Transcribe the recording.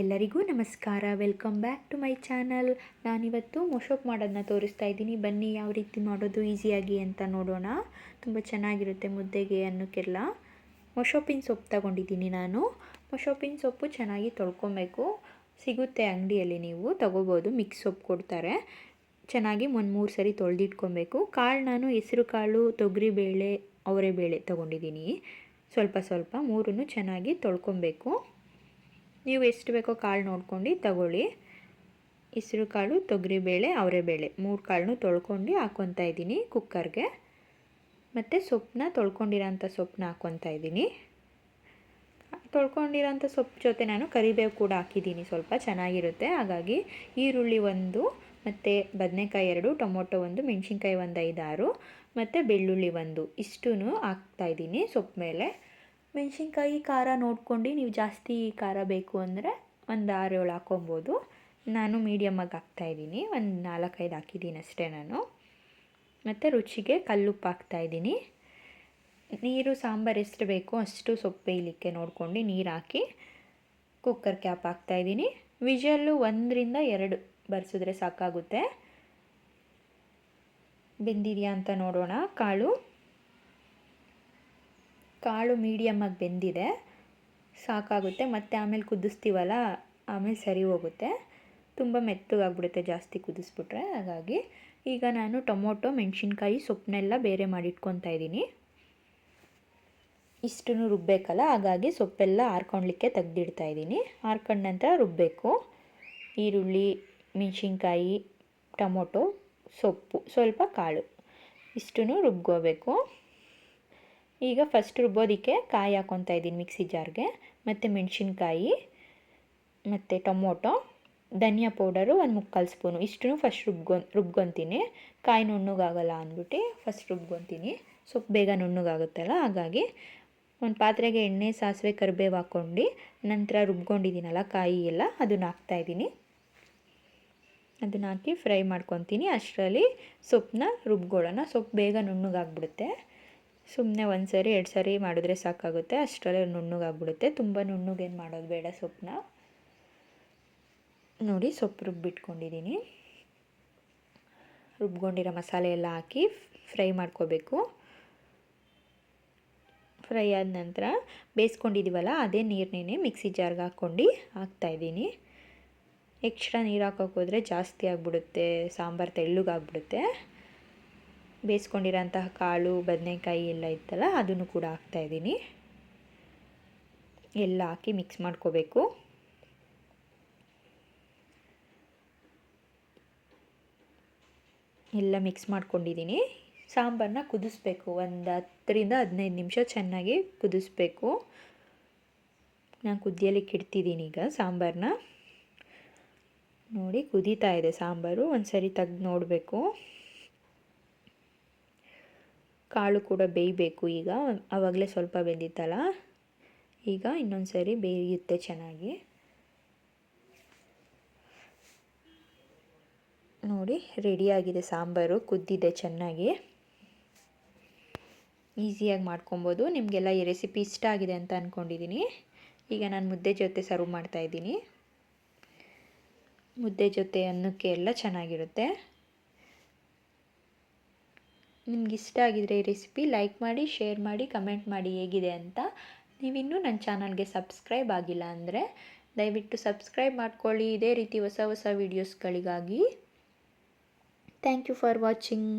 ಎಲ್ಲರಿಗೂ ನಮಸ್ಕಾರ. Welcome back to my channel ನಾನಿವತ್ತು ಮೊಶೋಪ್ ಮಾಡೋದನ್ನ ತೋರಿಸ್ತಾ ಇದ್ದೀನಿ. ಬನ್ನಿ ಯಾವ ರೀತಿ ಮಾಡೋದು ಈಸಿಯಾಗಿ ಅಂತ ನೋಡೋಣ. ತುಂಬ ಚೆನ್ನಾಗಿರುತ್ತೆ ಮುದ್ದೆಗೆ ಅನ್ನೋಕ್ಕೆಲ್ಲ. ಮೊಶೋಪಿನ ಸೊಪ್ಪು ತಗೊಂಡಿದ್ದೀನಿ ನಾನು. ಮೊಶೋಪಿನ ಸೊಪ್ಪು ಚೆನ್ನಾಗಿ ತೊಳ್ಕೊಬೇಕು. ಸಿಗುತ್ತೆ ಅಂಗಡಿಯಲ್ಲಿ ನೀವು, ತಗೋಬೋದು. ಮಿಕ್ಸ್ ಸೊಪ್ಪು ಕೊಡ್ತಾರೆ. ಚೆನ್ನಾಗಿ ಒಂದು ಮೂರು ಸರಿ ತೊಳೆದಿಟ್ಕೊಬೇಕು. ಕಾಳು ನಾನು ಹೆಸರು ಕಾಳು ತೊಗರಿಬೇಳೆ ಅವರೆಬೇಳೆ ತೊಗೊಂಡಿದ್ದೀನಿ. ಸ್ವಲ್ಪ ಸ್ವಲ್ಪ ಮೂರನ್ನು ಚೆನ್ನಾಗಿ ತೊಳ್ಕೊಬೇಕು. ನೀವು ಎಷ್ಟು ಬೇಕೋ ಕಾಳು ನೋಡ್ಕೊಂಡು ತಗೊಳ್ಳಿ. ಹೆಸರು ಕಾಳು ತೊಗರಿಬೇಳೆ ಅವರೆಬೇಳೆ ಮೂರು ಕಾಳನ್ನು ತೊಳ್ಕೊಂಡು ಹಾಕ್ಕೊತಾ ಇದ್ದೀನಿ ಕುಕ್ಕರ್ಗೆ. ಮತ್ತು ಸೊಪ್ಪನ್ನ ತೊಳ್ಕೊಂಡಿರೋಂಥ ಸೊಪ್ಪನ್ನ ಹಾಕ್ಕೊತಾ ಇದ್ದೀನಿ. ತೊಳ್ಕೊಂಡಿರೋಂಥ ಸೊಪ್ಪು ಜೊತೆ ನಾನು ಕರಿಬೇವು ಕೂಡ ಹಾಕಿದ್ದೀನಿ. ಸ್ವಲ್ಪ ಚೆನ್ನಾಗಿರುತ್ತೆ. ಹಾಗಾಗಿ ಈರುಳ್ಳಿ ಒಂದು, ಮತ್ತು ಬದನೆಕಾಯಿ ಎರಡು, ಟೊಮೊಟೊ ಒಂದು, ಮೆಣಸಿನ್ಕಾಯಿ ಒಂದು, ಐದಾರು, ಮತ್ತು ಬೆಳ್ಳುಳ್ಳಿ ಒಂದು. ಇಷ್ಟೂ ಹಾಕ್ತಾಯಿದ್ದೀನಿ ಸೊಪ್ಪು ಮೇಲೆ. ಮೆಣಸಿನ್ಕಾಯಿ ಖಾರ ನೋಡ್ಕೊಂಡು ನೀವು ಜಾಸ್ತಿ ಖಾರ ಬೇಕು ಅಂದರೆ ಒಂದು ಆರು ಏಳು ಹಾಕ್ಕೊಬೋದು. ನಾನು ಮೀಡಿಯಮ್ಮಾಗಿ ಹಾಕ್ತಾಯಿದ್ದೀನಿ ಒಂದು ನಾಲ್ಕೈದು ಹಾಕಿದ್ದೀನಿ ಅಷ್ಟೇ ನಾನು. ಮತ್ತು ರುಚಿಗೆ ಕಲ್ಲುಪ್ಪು ಹಾಕ್ತಾಯಿದ್ದೀನಿ ನೀರು, ಸಾಂಬಾರು ಎಷ್ಟು ಬೇಕೋ ಅಷ್ಟು ಸೊಪ್ಪು ಬೇಯಲಿಕ್ಕೆ ನೋಡ್ಕೊಂಡು ನೀರು ಹಾಕಿ ಕುಕ್ಕರ್ ಕ್ಯಾಪ್ ಹಾಕ್ತಾಯಿದ್ದೀನಿ ವಿಜಲ್ಲು ಒಂದರಿಂದ ಎರಡು ಬರ್ಸಿದ್ರೆ ಸಾಕಾಗುತ್ತೆ. ಬೆಂದಿದೆಯಾ ಅಂತ ನೋಡೋಣ. ಕಾಳು. ಕಾಳು ಮೀಡಿಯಮ್ಮಾಗಿ ಬೆಂದಿದೆ. ಸಾಕಾಗುತ್ತೆ. ಮತ್ತು ಆಮೇಲೆ ಕುದಿಸ್ತೀವಲ್ಲ, ಆಮೇಲೆ ಸರಿ ಹೋಗುತ್ತೆ. ತುಂಬ ಮೆತ್ತಗಾಗ್ಬಿಡುತ್ತೆ ಜಾಸ್ತಿ ಕುದಿಸ್ಬಿಟ್ರೆ. ಹಾಗಾಗಿ ಈಗ ನಾನು ಟೊಮೊಟೊ, ಮೆಣಸಿನ್ಕಾಯಿ ಸೊಪ್ಪನ್ನೆಲ್ಲ ಬೇರೆ ಮಾಡಿಟ್ಕೊತಾ ಇದ್ದೀನಿ. ಇಷ್ಟು ರುಬ್ಬೇಕಲ್ಲ, ಹಾಗಾಗಿ ಸೊಪ್ಪೆಲ್ಲ ಹಾರ್ಕೊಳ್ಲಿಕ್ಕೆ ತೆಗ್ದಿಡ್ತಾ ಇದ್ದೀನಿ. ಹಾರ್ಕೊಂಡ ನಂತರ ರುಬ್ಬಬೇಕು ಈರುಳ್ಳಿ, ಮೆಣಸಿನ್ಕಾಯಿ, ಟೊಮೊಟೊ, ಸೊಪ್ಪು, ಸ್ವಲ್ಪ ಕಾಳು. ಇಷ್ಟು ರುಬ್ಕೋಬೇಕು. ಈಗ ಫಸ್ಟ್ ರುಬ್ಬೋದಕ್ಕೆ ಕಾಯಿ ಹಾಕ್ಕೊತಾ ಇದ್ದೀನಿ ಮಿಕ್ಸಿ ಜಾರ್ಗೆ ಮತ್ತು ಮೆಣಸಿನ್ಕಾಯಿ, ಮತ್ತು ಟೊಮೊಟೊ, ಧನಿಯಾ ಪೌಡರು ಒಂದು ಮುಕ್ಕಾಲು ಸ್ಪೂನು. ಇಷ್ಟು ಫಸ್ಟ್ ರುಬ್ಕೊ ರುಬ್ಕೊತೀನಿ. ಕಾಯಿ ನುಣ್ಣಗಾಗಲ್ಲ ಅಂದ್ಬಿಟ್ಟು ಫಸ್ಟ್ ರುಬ್ಕೊತೀನಿ. ಸ್ವಲ್ಪ ಬೇಗ ನುಣ್ಣಗಾಗುತ್ತಲ್ಲ, ಹಾಗಾಗಿ ಒಂದು ಪಾತ್ರೆಗೆ ಎಣ್ಣೆ, ಸಾಸಿವೆ, ಕರಿಬೇವು ಹಾಕ್ಕೊಂಡು ನಂತರ ರುಬ್ಕೊಂಡಿದ್ದೀನಲ್ಲ ಕಾಯಿ ಎಲ್ಲ, ಅದನ್ನು ಹಾಕ್ತಾಯಿದ್ದೀನಿ ಅದನ್ನು ಹಾಕಿ ಫ್ರೈ ಮಾಡ್ಕೊತೀನಿ. ಅಷ್ಟರಲ್ಲಿ ಸೊಪ್ಪನ್ನ ರುಬ್ಕೊಳ್ಳೋಣ. ಸೊಪ್ಪು ಬೇಗ ನುಣ್ಣಗಾಗ್ಬಿಡುತ್ತೆ. ಸುಮ್ಮನೆ ಒಂದು ಸರಿ, ಎರಡು ಸರಿ ಮಾಡಿದ್ರೆ ಸಾಕಾಗುತ್ತೆ. ಅಷ್ಟರಲ್ಲೇ ನುಣ್ಣಗಾಗ್ಬಿಡುತ್ತೆ. ತುಂಬ ನುಣ್ಣಗೇನು ಮಾಡೋದು ಬೇಡ ಸೊಪ್ಪನ್ನ ನೋಡಿ, ಸೊಪ್ಪು ರುಬ್ಬಿಟ್ಕೊಂಡಿದ್ದೀನಿ ರುಬ್ಕೊಂಡಿರೋ ಮಸಾಲೆ ಎಲ್ಲ ಹಾಕಿ ಫ್ರೈ ಮಾಡ್ಕೋಬೇಕು. ಫ್ರೈ ಆದ ನಂತರ ಬೇಯಿಸ್ಕೊಂಡಿದ್ದೀವಲ್ಲ ಅದೇ ನೀರನ್ನೇ ಮಿಕ್ಸಿ ಜಾರ್ಗೆ ಹಾಕ್ಕೊಂಡು ಹಾಕ್ತಾಯಿದ್ದೀನಿ ಎಕ್ಸ್ಟ್ರಾ ನೀರು ಹಾಕೋಕ್ಕೋದ್ರೆ ಜಾಸ್ತಿ ಆಗಿಬಿಡುತ್ತೆ. ಸಾಂಬಾರು ತೆಳ್ಳಗಾಗ್ಬಿಡುತ್ತೆ. ಬೇಯಿಸ್ಕೊಂಡಿರೋಂತಹ ಕಾಳು, ಬದನೆಕಾಯಿ ಎಲ್ಲ ಇತ್ತಲ್ಲ, ಅದನ್ನು ಕೂಡ ಹಾಕ್ತಾಯಿದ್ದೀನಿ ಎಲ್ಲ ಹಾಕಿ ಮಿಕ್ಸ್ ಮಾಡ್ಕೋಬೇಕು. ಎಲ್ಲ ಮಿಕ್ಸ್ ಮಾಡ್ಕೊಂಡಿದ್ದೀನಿ. ಸಾಂಬಾರನ್ನ ಕುದಿಸ್ಬೇಕು. ಒಂದು ಹತ್ತರಿಂದ ಹದಿನೈದು ನಿಮಿಷ ಚೆನ್ನಾಗಿ ಕುದಿಸ್ಬೇಕು. ನಾನು ಕುದಿಯಲಿಕ್ಕೆ ಇಡ್ತಿದ್ದೀನಿ ಈಗ ಸಾಂಬಾರನ್ನ ನೋಡಿ ಕುದೀತಾ ಇದೆ ಸಾಂಬಾರು. ಒಂದು ಸರಿ ತೆಗ್ದು ನೋಡಬೇಕು. ಕಾಳು ಕೂಡ ಬೇಯಬೇಕು ಈಗ. ಆವಾಗಲೇ ಸ್ವಲ್ಪ ಬೆಂದಿತ್ತಲ್ಲ? ಈಗ ಇನ್ನೊಂದು ಸರಿ ಬೇಯುತ್ತೆ ಚೆನ್ನಾಗಿ. ನೋಡಿ ರೆಡಿಯಾಗಿದೆ ಸಾಂಬಾರು, ಕುದ್ದಿದೆ ಚೆನ್ನಾಗಿ. ಈಸಿಯಾಗಿ ಮಾಡ್ಕೊಬೋದು. ನಿಮಗೆಲ್ಲ ಈ ರೆಸಿಪಿ ಇಷ್ಟ ಆಗಿದೆ ಅಂತ ಅಂದ್ಕೊಂಡಿದ್ದೀನಿ ಈಗ ನಾನು ಮುದ್ದೆ ಜೊತೆ ಸರ್ವ್ ಮಾಡ್ತಾಯಿದ್ದೀನಿ ಮುದ್ದೆ ಜೊತೆ ಅನ್ನಕ್ಕೆ ಎಲ್ಲ ಚೆನ್ನಾಗಿರುತ್ತೆ. ನಿಮ್ಗೆ ಇಷ್ಟ ಆಗಿದ್ರೆ ಈ ರೆಸಿಪಿ ಲೈಕ್ ಮಾಡಿ, ಶೇರ್ ಮಾಡಿ, ಕಮೆಂಟ್ ಮಾಡಿ ಹೇಗಿದೆ ಅಂತ. ನೀವಿನ್ನೂ ನನ್ನ ಚಾನಲ್ಗೆ ಸಬ್ಸ್ಕ್ರೈಬ್ ಆಗಿಲ್ಲ ಅಂದರೆ ದಯವಿಟ್ಟು ಸಬ್ಸ್ಕ್ರೈಬ್ ಮಾಡ್ಕೊಳ್ಳಿ. ಇದೇ ರೀತಿ ಹೊಸ ಹೊಸ ವೀಡಿಯೋಸ್ಗಳಿಗಾಗಿ ಥ್ಯಾಂಕ್ ಯು ಫಾರ್ ವಾಚಿಂಗ್